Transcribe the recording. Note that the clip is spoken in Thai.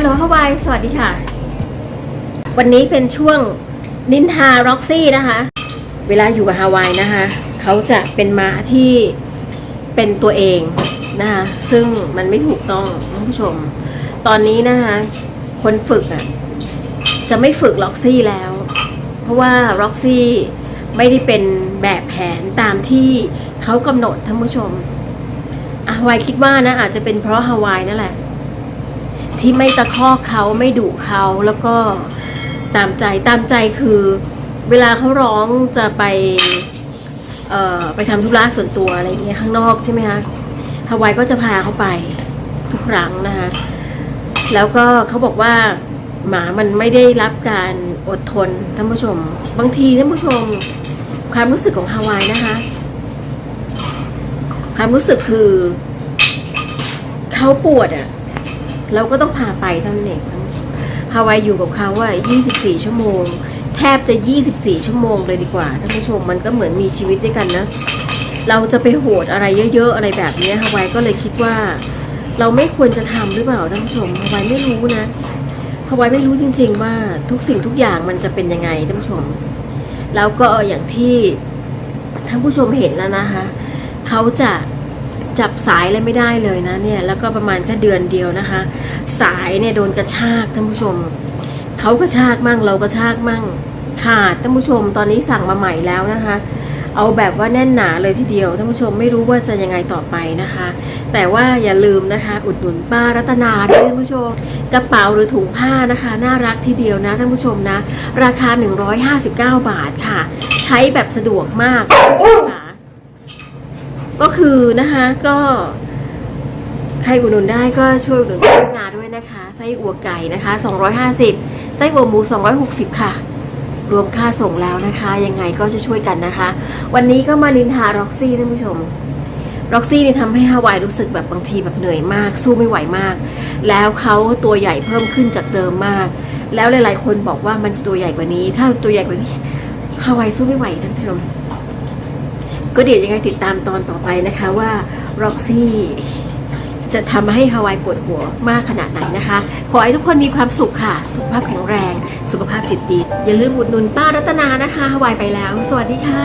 ฮัลโหลฮาวายสวัสดีค่ะ วันนี้เป็นช่วงนินทาร็อกซี่นะคะ เวลาอยู่กับฮาวายนะคะ เขาจะเป็นม้าที่เป็นตัวเองนะคะซึ่งมันไม่ถูกต้องท่านผู้ชม ตอนนี้นะคะ คนฝึกอะจะไม่ฝึกล็อกซี่แล้ว เพราะว่าล็อกซี่ไม่ได้เป็นแบบแผนตามที่เขากำหนดท่านผู้ชมอะฮาวายคิดว่านะอาจจะเป็นเพราะฮาวายนั่นแหละ ที่ไม่ตะคอกเขาไม่ดุเขาแล้วก็ตามใจตามใจคือเวลาเขาร้องจะไปเอ่อไปทำธุระส่วนตัวอะไรอย่างเงี้ยข้างนอกใช่ไหมคะฮาวายก็จะพาเขาไปทุกครั้งนะคะแล้วก็เขาบอกว่าหมามันไม่ได้รับการอดทนท่านผู้ชม บางทีท่านผู้ชม ความรู้สึกของฮาวายนะคะ ความรู้สึกคือเขาปวดอะ่ะ เราก็ต้องพาไปเท่านั้นเองท่านผู้ชมฮาวายอยู่กับเขาว่า 24 ชั่วโมง แทบจะ 24 ชั่วโมงเลยดีกว่าท่านผู้ชมมันก็เหมือนมีชีวิตด้วยกันนะ เราจะไปโหดอะไรเยอะๆ อะไรแบบนี้ฮาวายก็เลยคิดว่า เราไม่ควรจะทำหรือเปล่าท่านผู้ชมฮาวายไม่รู้นะฮาวายไม่รู้จริง ๆ ว่าทุกสิ่งทุกอย่างมันจะเป็นยังไงท่านผู้ชม แล้วก็อย่างที่ท่านผู้ชมเห็นแล้วนะคะ เขาจะ จับสายอะไรไม่ได้เลยนะเนี่ยแล้วก็ประมาณแค่เดือนเดียวนะคะ สายเนี่ยโดนกระชากท่านผู้ชมเขากระชากมั่งเรากระชากมั่งขาดท่านผู้ชมตอนนี้สั่งมาใหม่แล้วนะคะ เอาแบบว่าแน่นหนาเลยทีเดียวท่านผู้ชมไม่รู้ว่าจะยังไงต่อไปนะคะ แต่ว่าอย่าลืมนะคะ อุดหนุนป้ารัตนาด้วยท่านผู้ชมกระเป๋าหรือถุงผ้านะคะ น่ารักทีเดียวนะท่านผู้ชมนะ ราคา 159 บาทค่ะ ใช้แบบสะดวกมากค่ะ ก็คือนะคะก็ใครอุดหนุนได้ก็ช่วยอุดหนุนป้ารัตนาด้วยนะคะ ไส้อั่วไก่นะคะ 250 ไส้อั่วหมู 260 ค่ะ รวมค่าส่งแล้วนะคะ ยังไงก็จะช่วยกันนะคะ วันนี้ก็มาลินทาร็อกซี่ท่านผู้ชมร็อกซี่นี่ทำให้ฮาวายรู้สึกแบบบางทีแบบเหนื่อยมาก สู้ไม่ไหวมาก แล้วเขาตัวใหญ่เพิ่มขึ้นจากเดิมมาก แล้วหลายๆ คนบอกว่ามันจะตัวใหญ่กว่านี้ ถ้าตัวใหญ่กว่านี้ฮาวายสู้ไม่ไหวท่านผู้ชม ก็เดี๋ยวยังไงติดตามตอนต่อไปนะคะว่าร็อกซี่จะทำให้ฮาวายปวดหัวมากขนาดไหนนะคะ ขอให้ทุกคนมีความสุขค่ะ สุขภาพแข็งแรง สุขภาพจิตดี อย่าลืมอุดหนุนป้ารัตนานะคะฮาวายไปแล้ว สวัสดีค่ะ